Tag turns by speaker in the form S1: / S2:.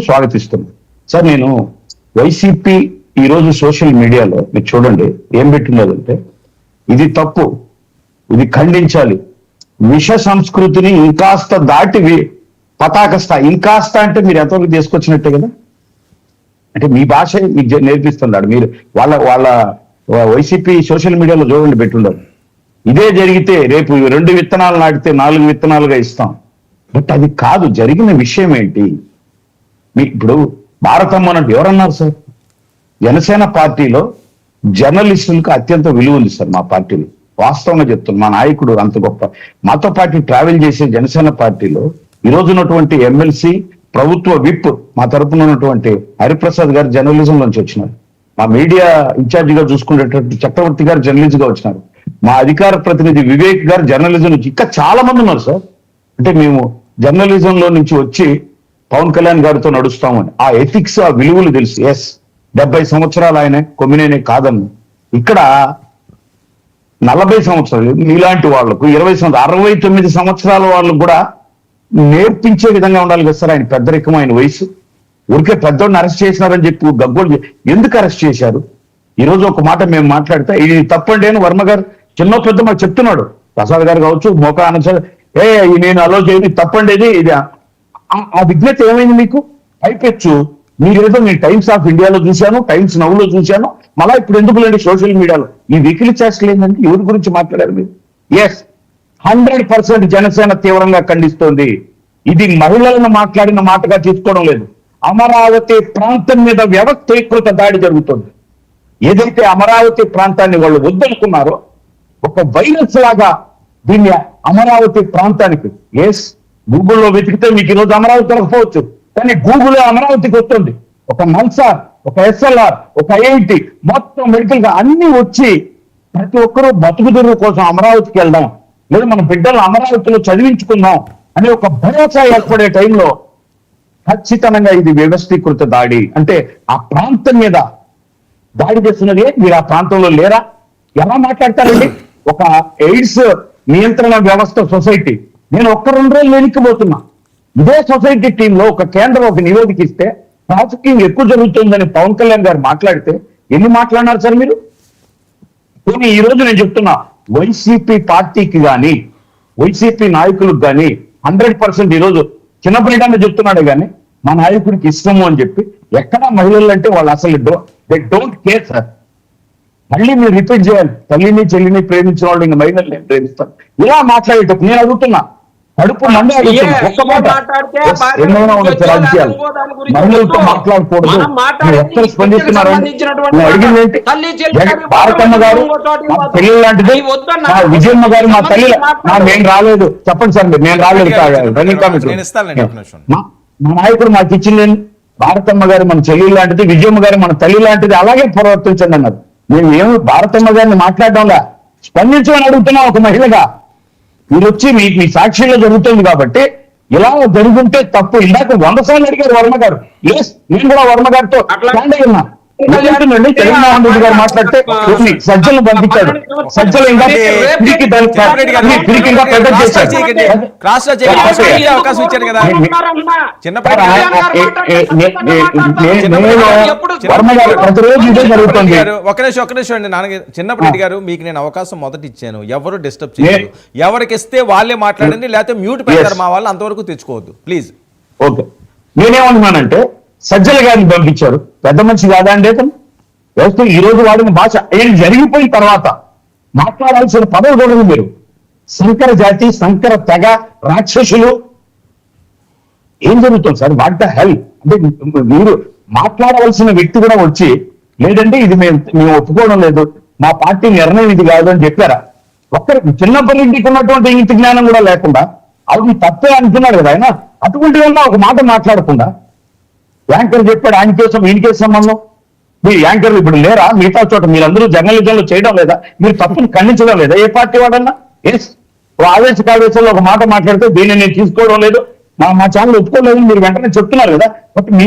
S1: స్వాగతిస్తున్నాను sir నేను YCP ఈ రోజు సోషల్ మీడియాలో మీరు చూడండి ఏం పెట్టినదంటే ఇది తప్పు ఇది ఖండించాలి. విష సంస్కృతిని ఇంకాస్త దాటి పతాక స్థాయి ఇంకాస్త అంటే మీరు ఎంతవరకు తీసుకొచ్చినట్టే కదా? అంటే మీ భాష మీకు నేర్పిస్తున్నాడు. మీరు వాళ్ళ వాళ్ళ వైసీపీ సోషల్ మీడియాలో చూడండి పెట్టుండరు. ఇదే జరిగితే రేపు రెండు విత్తనాలు నాటితే నాలుగు విత్తనాలుగా ఇస్తాం. బట్ అది కాదు జరిగిన విషయం ఏంటి? మీ ఇప్పుడు భారతమ్మ అన్నట్టు ఎవరన్నారు సార్? జనసేన పార్టీలో జర్నలిస్టులకు అత్యంత విలువ ఉంది సార్ మా పార్టీలో. వాస్తవంగా చెప్తున్నాను మా నాయకుడు అంత గొప్ప. మాతో పాటు ట్రావెల్ చేసే జనసేన పార్టీలో ఈ రోజు ఉన్నటువంటి ఎమ్మెల్సీ ప్రభుత్వ విప్ మా తరపున ఉన్నటువంటి హరిప్రసాద్ గారు జర్నలిజం నుంచి వచ్చినారు. మా మీడియా ఇన్ఛార్జ్గా చూసుకునేటటువంటి చక్రవర్తి గారు జర్నలిస్ట్గా వచ్చినారు. మా అధికార ప్రతినిధి వివేక్ గారు జర్నలిజం నుంచి ఇంకా చాలా మంది ఉన్నారు సార్. అంటే మేము జర్నలిజంలో నుంచి వచ్చి పవన్ కళ్యాణ్ గారితో నడుస్తామని. ఆ ఎథిక్స్ ఆ విలువలు తెలుసు. ఎస్ డెబ్బై సంవత్సరాలు ఆయన కొమ్మినేనే కాదని ఇక్కడ నలభై సంవత్సరాలు మీలాంటి వాళ్ళకు ఇరవై సంవత్సరాలు అరవై తొమ్మిది సంవత్సరాల వాళ్ళకు కూడా నేర్పించే విధంగా ఉండాలి కదా సార్ ఆయన పెద్దరికం ఆయన వయసు. ఊరికే పెద్దోడిని అరెస్ట్ చేసినారని చెప్పి గగ్గోలు ఎందుకు అరెస్ట్ చేశారు? ఈరోజు ఒక మాట మేము మాట్లాడితే ఇది తప్పండి అని వర్మ గారు. చిన్న పెద్ద మాకు చెప్తున్నాడు. ప్రసాద్ గారు కావచ్చు మోకా ఆనంద్ సార్ ఏ నేను అలో చేయదు తప్పండి ఇది ఆ- ఆ విజ్ఞత ఏమైంది మీకు? పైపెచ్చు. మీరేదో నేను టైమ్స్ ఆఫ్ ఇండియాలో చూశాను టైమ్స్ నవ్లో చూశాను మళ్ళా ఇప్పుడు ఎందుకు లేండి సోషల్ మీడియాలో? ఈ వెకిలి చేస్తలేదండి ఎవరి గురించి మాట్లాడారు మీరు? ఎస్ హండ్రెడ్ పర్సెంట్ జనసేన తీవ్రంగా ఖండిస్తోంది. ఇది మహిళలను మాట్లాడిన మాటగా తీసుకోవడం లేదు. అమరావతి ప్రాంతం మీద వ్యవస్థీకృత దాడి జరుగుతుంది. ఏదైతే అమరావతి ప్రాంతాన్ని వాళ్ళు వద్దనుకున్నారో ఒక వైరస్ లాగా దీన్ని అమరావతి ప్రాంతానికి ఎస్ గూగుల్లో వెతికితే మీకు ఈరోజు అమరావతి దొరకపోవచ్చు. కానీ గూగుల్ అమరావతికి వస్తుంది. ఒక నల్సార్ ఒక ఎస్ఎల్ఆర్ ఒక ఐఐటి మొత్తం మెడికల్గా అన్ని వచ్చి ప్రతి ఒక్కరూ బతుకు తెరువు కోసం అమరావతికి వెళ్దాం. లేదా మన బిడ్డలు అమరావతిలో చదివించుకుందాం అనే ఒక భరోసా ఏర్పడే టైంలో ఖచ్చితంగా ఇది వ్యవస్థీకృత దాడి. అంటే ఆ ప్రాంతం మీద దాడి చేస్తున్నది మీరు ఆ ప్రాంతంలో లేరా? ఎలా మాట్లాడతారండి? ఒక ఎయిడ్స్ నియంత్రణ వ్యవస్థ సొసైటీ. నేను ఒక్క రెండు రోజులు వెనక్కిపోతున్నా ఇదే సొసైటీ టీంలో ఒక కేంద్రం ఒక నివేదిక ఇస్తే ట్రాఫికింగ్ ఎక్కువ జరుగుతుందని పవన్ కళ్యాణ్ గారు మాట్లాడితే ఎన్ని మాట్లాడినారు సార్ మీరు? పోనీ ఈ రోజు నేను చెప్తున్నా వైసీపీ పార్టీకి కానీ వైసీపీ నాయకులకు కానీ హండ్రెడ్ పర్సెంట్ ఈ రోజు చెప్తున్నాడు కానీ మా నాయకుడికి ఇష్టము అని చెప్పి ఎక్కడ మహిళలు అంటే వాళ్ళు అసలు దే డోంట్ కేర్ సార్. మళ్ళీ మీరు రిపీట్ చేయాలి. తల్లిని చెల్లిని ప్రేమించిన వాళ్ళు ఇంకా మహిళల్ని ప్రేమిస్తారు? ఇలా మాట్లాడేటప్పుడు నేను అడుగుతున్నా కడుపు మహిళలతో. మాట్లాడకూడదు. ఎక్కడ
S2: సంబంధించినటువంటి
S1: నువ్వు అడిగింది ఏంటి? భారతమ్మ గారు మా. చెల్లెలు లాంటిది. మా విజయమ్మ గారు మా తల్లి నా నేను రాలేదు. చెప్పండి సార్ మీరు. నేను రాలేదు రన్నింగ్ కమిటీ. మా మా నాయకుడు మాకు ఇచ్చింది? భారతమ్మ గారు మన చెల్లి లాంటిది విజయమ్మ గారు మన తల్లి లాంటిది అలాగే ప్రవర్తించండి అన్నారు. మేము ఏమి భారతమ్మ గారిని మాట్లాడడంలా? స్పందించమని అడుగుతున్నాం ఒక మహిళగా. మీరు వచ్చి మీ మీ సాక్షిలో జరుగుతుంది కాబట్టి ఇలా జరుగుంటే తప్పు. ఇందాక వంద సార్లు అడిగారు వర్మ గారు. ఎస్ నేను కూడా వర్మ గారితో
S2: అట్లా-
S1: స్టాండ్ అయి ఎందుకంటుందండి జగన్మోహన్ రెడ్డి గారు మాట్లాడితే కొన్ని సజ్జలు పంపించాడు. సజ్జలు ఇంకా పిరికి పిరికి పెద్ద చేశాడు.
S3: అవకాశం ఇచ్చారు కదా. చిన్నప్పటి
S1: సార్, ఆ- ఆ- ఏ- ఏ- నే- నే- నే- నేను వర్మ గారు ప్రతిరోజు ఇదే జరుగుతుంది.
S3: గారు ఒక నిమిషం ఒక నిమిషం అండి. నాన్న చిన్నప్పటి గారు మీకు నేను అవకాశం మొదట ఇచ్చాను. ఎవరు డిస్టర్బ్ చేయరు ఎవరికి ఇస్తే వాళ్ళే మాట్లాడండి లేకపోతే మ్యూట్ పెడతారు మా వాళ్ళు అంతవరకు తెచ్చుకోవద్దు. ప్లీజ్.
S1: ఓకే. నేనేమంటున్నానంటే సజ్జల గారిని పంపించారు పెద్ద మనిషి కాదా అండి అతను? వ్యవస్థ ఈ రోజు వాడిన భాష ఏం జరిగిపోయిన తర్వాత మాట్లాడాల్సిన పదవి కూడా మీరు. సంకర జాతి సంకర తెగ రాక్షసులు. ఏం జరుగుతుంది సార్? What the hell? అంటే మీరు మాట్లాడవలసిన వ్యక్తి కూడా వచ్చి లేదంటే ఇది మేము మేము ఒప్పుకోవడం లేదు. మా పార్టీ నిర్ణయం ఇది కాదు అని చెప్పారా? ఒక్కరికి చిన్నప్పటి నుండి ఉన్నటువంటి ఇంటి జ్ఞానం కూడా లేకుండా అది తప్పే అనుకున్నాడు కదా ఆయన? అటువంటి ఉన్న ఒక మాట మాట్లాడకుండా యాంకర్ చెప్పాడు ఆయన కేసం ఈయన కేసు సంబంధం? మీ యాంకర్లు ఇప్పుడు లేరా? మిగతా చోట మీరందరూ జర్నలిజంలో చేయడం లేదా? మీరు తప్పును ఖండించడం లేదా? ఏ పార్టీ వాడన్నా ఎస్ ఆవేశ కావేశంలో ఒక మాట మాట్లాడితే దీన్ని నేను తీసుకోవడం లేదు. మా మా ఛానల్ ఒప్పుకోలేదు మీరు వెంటనే చెప్తున్నారు కదా. బట్ మీ